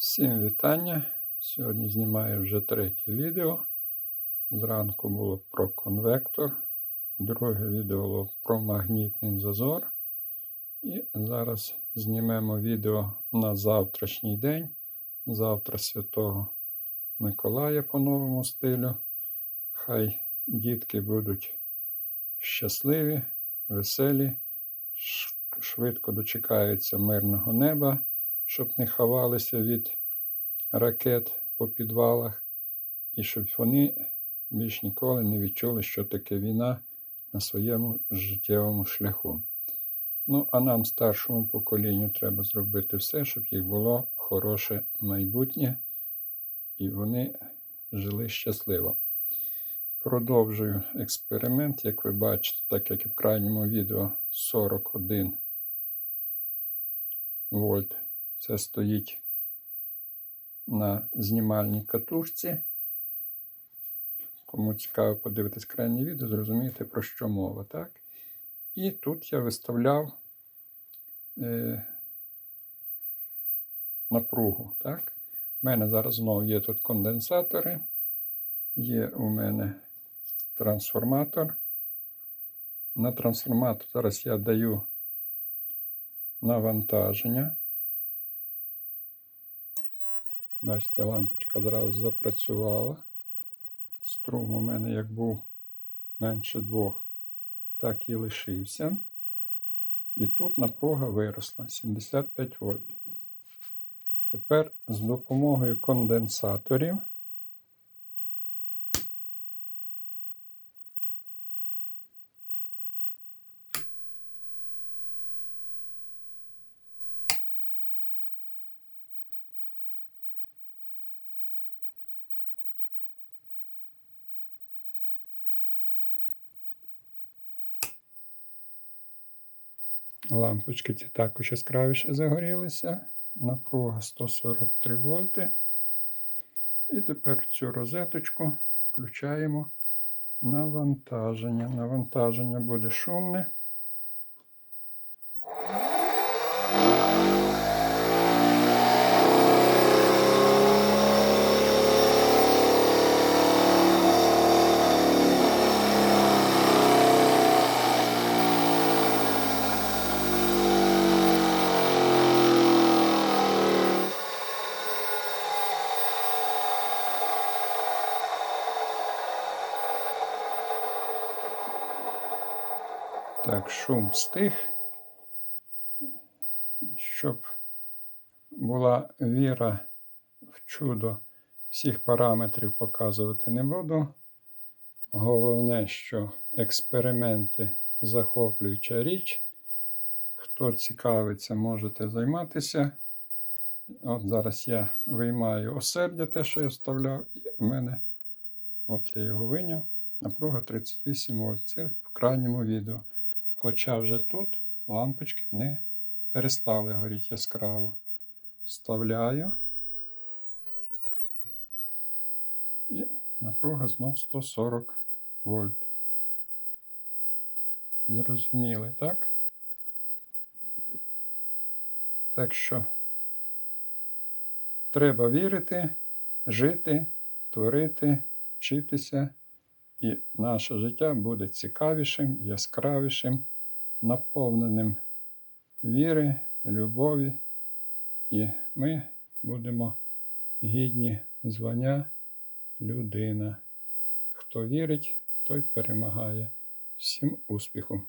Всім вітання. Сьогодні знімаю вже третє відео. Зранку було про конвектор, друге відео було про магнітний зазор. І зараз знімемо відео на завтрашній день. Завтра Святого Миколая по новому стилю. Хай дітки будуть щасливі, веселі, швидко дочекаються мирного неба, щоб не ховалися від ракет по підвалах, і щоб вони більш ніколи не відчули, що таке війна на своєму життєвому шляху. Ну, а нам, старшому поколінню, треба зробити все, щоб їх було хороше майбутнє, і вони жили щасливо. Продовжую експеримент, як ви бачите, так як і в крайньому відео 41 вольт. Це стоїть на знімальній катушці. Кому цікаво подивитись крайнє відео, зрозумієте, про що мова. так? І тут я виставляв е, напругу. Так? У мене зараз знову є тут конденсатори, є у мене трансформатор. На трансформатор зараз я даю навантаження. Бачите, лампочка одразу запрацювала. Струм у мене як був менше двох, так і лишився. І тут напруга виросла 75 вольт. Тепер з допомогою конденсаторів Лампочки ці також яскравіше загорілися. Напруга 143 вольти. І тепер цю розеточку включаємо навантаження. Навантаження буде шумне. Так, шум стих. Щоб була віра в чудо, всіх параметрів показувати не буду. Головне, що експерименти захоплююча річ. Хто цікавиться, можете займатися. От зараз я виймаю осердя, те, що я вставляв, і в мене, от я його вийняв, напруга 38 вольт. Це в крайньому відео. Хоча вже тут лампочки не перестали горіти яскраво. Вставляю. І напруга знов 140 вольт. Зрозуміли, так? Так що треба вірити, жити, творити, вчитися, і наше життя буде цікавішим, яскравішим, наповненим віри, любові, і ми будемо гідні звання людина. Хто вірить, той перемагає. Всім успіху!